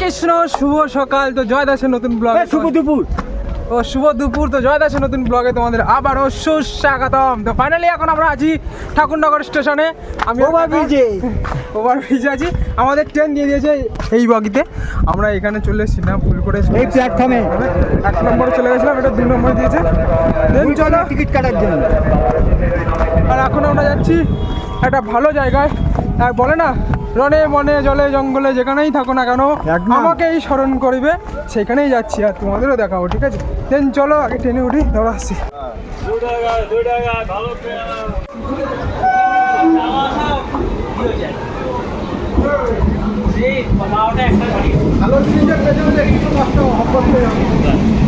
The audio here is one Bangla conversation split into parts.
কৃষ্ণ শুভ সকাল। তো জয় দাসের নতুন ব্লগ শুভ দুপুর। ও শুভ দুপুর। তো জয় দাসের নতুন ব্লগে তোমাদের আবারও সুস্বাগতম। তো ফাইনালি এখন আমরা আছি ঠাকুরনগর স্টেশনে আমি ওভারব্রিজে। ওভার ব্রিজে আছি। আমাদের ট্রেন দিয়ে দিয়েছে এই বগিতে। আমরা এখানে চলে এসেছিলাম ভুল করে এই প্ল্যাটফর্মে। এক নম্বরে চলে গেছিলাম এটা দু নম্বরে দিয়েছে। দেন চলো। টিকিট কাটার জন্য। আর এখন আমরা যাচ্ছি একটা ভালো জায়গায়। আর বলে না রনে মনে জলে জঙ্গলে যেখানেই থাকো না কেন। আমাকেই স্মরণ করিবে সেখানেই যাচ্ছি আর তোমাদেরও দেখাবো ঠিক আছে? দেন চলো আগে ট্রেনে উঠি ধরো আসছি। ভালো জিনিসের পেছনে একটু কষ্ট হবে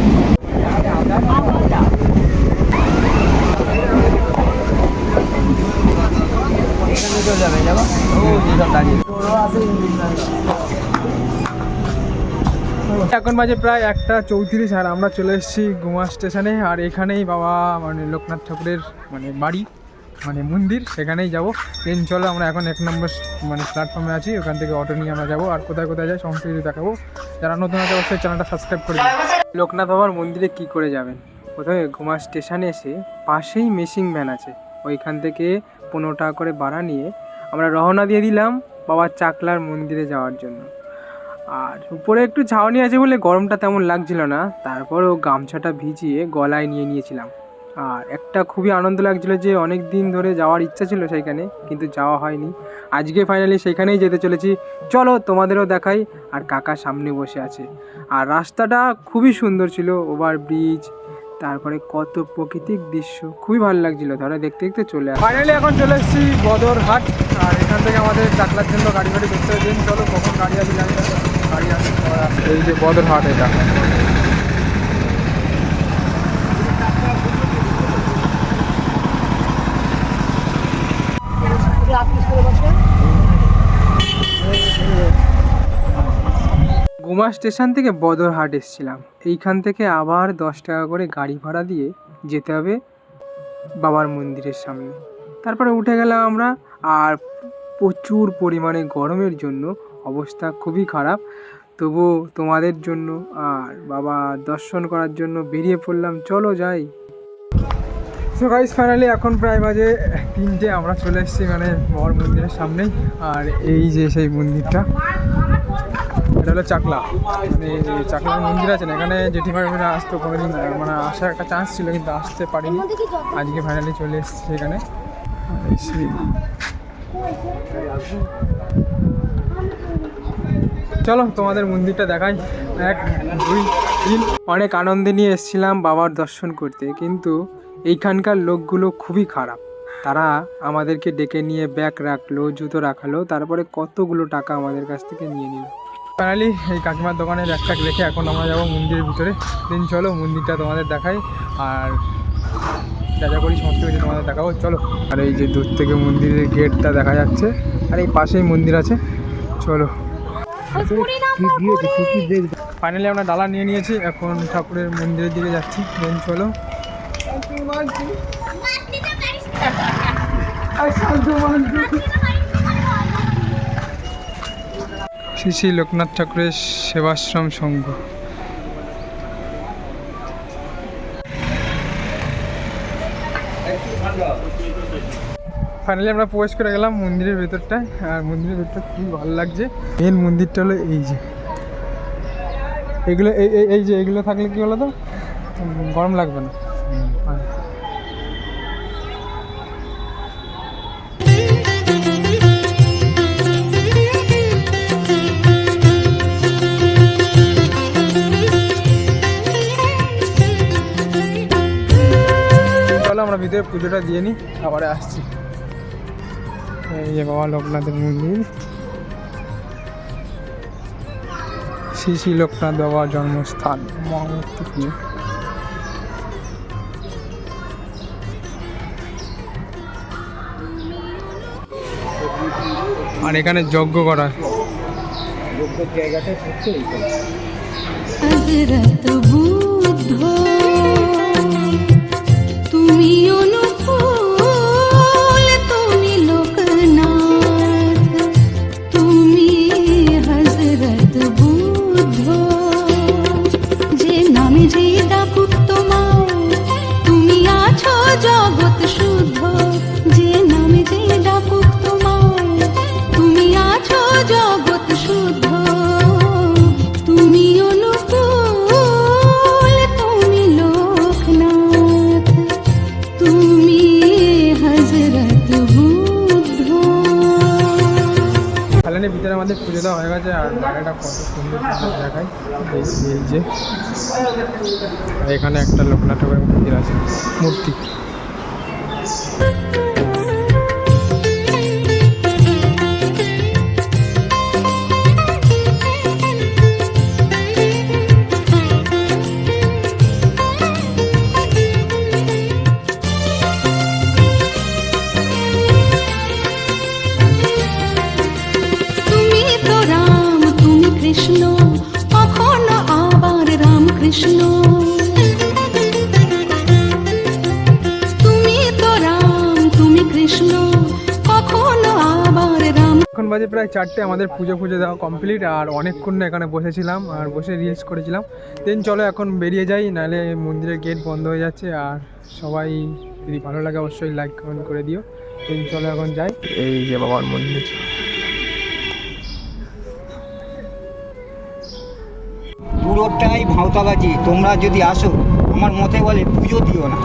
বাজে প্রায় একটা চৌত্রিশ, আর আমরা চলে এসেছি গুমা স্টেশনে, আর এখানেই বাবা মানে লোকনাথ ঠাকুরের মানে বাড়ি মানে মন্দির, সেখানেই যাব। ট্রেন চলো আমরা এখন এক নম্বর মানে প্ল্যাটফর্মে আছি, ওখান থেকে অটো নিয়ে আমরা যাব, আর কোথায় কোথায় যাই সমস্ত কিছু দেখাবো। যারা নতুন আছে অবশ্যই চ্যানেলটা সাবস্ক্রাইব করে লোকনাথ বাবার মন্দিরে কি করে যাবেন? প্রথমে গুমা স্টেশনে এসে পাশেই মেশিং ভ্যান আছে, ওইখান থেকে পনেরো টাকা করে ভাড়া নিয়ে আমরা রওনা দিয়ে দিলাম বাবা চাকলার মন্দিরে যাওয়ার জন্য। আর উপরে একটু ছাউনি আছে বলে গরমটা তেমন লাগছিল না। তারপরেও গামছাটা ভিজিয়ে গলায় নিয়ে নিয়েছিলাম। আর একটা খুবই আনন্দ লাগছিল যে অনেক দিন ধরে যাওয়ার ইচ্ছা ছিল সেইখানে, কিন্তু যাওয়া হয়নি। আজকে ফাইনালি সেখানেই যেতে চলেছি। চলো তোমাদেরও দেখাই আর কাকা সামনে বসে আছে। আর রাস্তাটা খুবই সুন্দর ছিল, ওভার ব্রিজ তারপরে কত প্রাকৃতিক দৃশ্য। খুবই ভালো লাগছিল, ধরো দেখতে দেখতে চলে আসে ফাইনালি এখন চলে এসেছি বদরহাট। আর এখান থেকে আমাদের চাকলার জন্য গাড়ি গাড়ি দেখতে দিন চলো কখন গাড়ি আছে এই যে বদরহাট এটা। গুমা স্টেশন থেকে বদরহাট এসেছিলাম। এইখান থেকে আবার দশ টাকা করে গাড়ি ভাড়া দিয়ে যেতে হবে বাবার মন্দিরের সামনে। তারপরে উঠে গেলাম আমরা, আর প্রচুর পরিমাণে গরমের জন্য অবস্থা খুবই খারাপ। তবু তোমাদের জন্য আর বাবা দর্শন করার জন্য বেরিয়ে পড়লাম। চলো যাই। সো গাইস ফাইনালি এখন প্রায় বাজে তিনটে। আমরা চলে এসেছি মানে বাবার মন্দিরের সামনেই আর এই যে সেই মন্দিরটা, এটা হলো চাকলা। মানে চাকলার মন্দির আছে না, এখানে জেঠিমার মানে আসতো কোনোদিন। মানে আসার একটা চান্স ছিল, কিন্তু আসতে পারিনি। আজকে ফাইনালি চলে এসেছি সেই- চলো, তোমাদের মন্দিরটা দেখাই। এক, দুই, তিন। অনেক আনন্দে নিয়ে এসেছিলাম বাবার দর্শন করতে, কিন্তু এইখানকার লোকগুলো খুবই খারাপ। তারা আমাদেরকে ডেকে নিয়ে ব্যাগ রাখল, জুতো রাখালো, তারপরে কতগুলো টাকা আমাদের কাছ থেকে নিয়ে নিল। ফাইনালি এই কাকিমার দোকানে ব্যাগ ট্যাগ রেখে এখন আমরা যাব মন্দিরের ভিতরে। দিন চলো, মন্দিরটা তোমাদের দেখাই, আর যা যা করি, সমস্ত কিছু তোমাদের দেখাবো। চলো। আর এই যে দূর থেকে মন্দিরের গেটটা দেখা যাচ্ছে, আর এই পাশেই মন্দির আছে। চলো। ফাইনালি আমরা ডালা নিয়ে নিয়েছি এখন ঠাকুরের মন্দিরের দিকে যাচ্ছি। চলো। শ্রী শ্রী লোকনাথ ঠাকুরের সেবাশ্রম সংঘ ফাইনালি আমরা প্রবেশ করে গেলাম মন্দিরের ভেতরটায়। আর মন্দিরের ভেতরটা খুবই ভালো লাগছে। মেন মন্দিরটা হলো এই যে। এগুলো এই এই- যে এগুলো থাকলে কি বলো তো গরম লাগবে না। আমরা ভিতরে পুজোটা দিয়ে নিই, আবার আসছি। এই যে বাবা লোকনাথের মন্দির। শ্রী শ্রী লোকনাথ বাবার জন্মস্থান মহামূর্তিপুর। আর এখানে যজ্ঞ করা। জায়গাটা হচ্ছে বুদ্ধ ভিতরে আমাদের পুজো দেওয়া হয়ে গেছে, আর বাইরেটা কত সুন্দর দেখায়। এই যে- এখানে একটা লোকনাথ ঠাকুরের মন্দির আছে, মূর্তি। কৃষ্ণ। তুমি তো রাম তুমি কৃষ্ণ কখনো আবার রাম। এখন বাজে প্রায় চারটে আমাদের পুজো পুজো দেওয়া কমপ্লিট আর অনেকক্ষণ না এখানে বসেছিলাম আর বসে রিলস করেছিলাম। দেন চলো এখন বেরিয়ে যাই নাহলে মন্দিরের গেট বন্ধ হয়ে যাচ্ছে আর সবাই যদি ভালো লাগে অবশ্যই লাইক কমেন্ট করে দিও। দেন চলো এখন যাই। এই যে বাবার মন্দির। পুরোটাই ভাঁওতাবাজি। তোমরা যদি আসো আমার মতে বলে পুজো দিও না।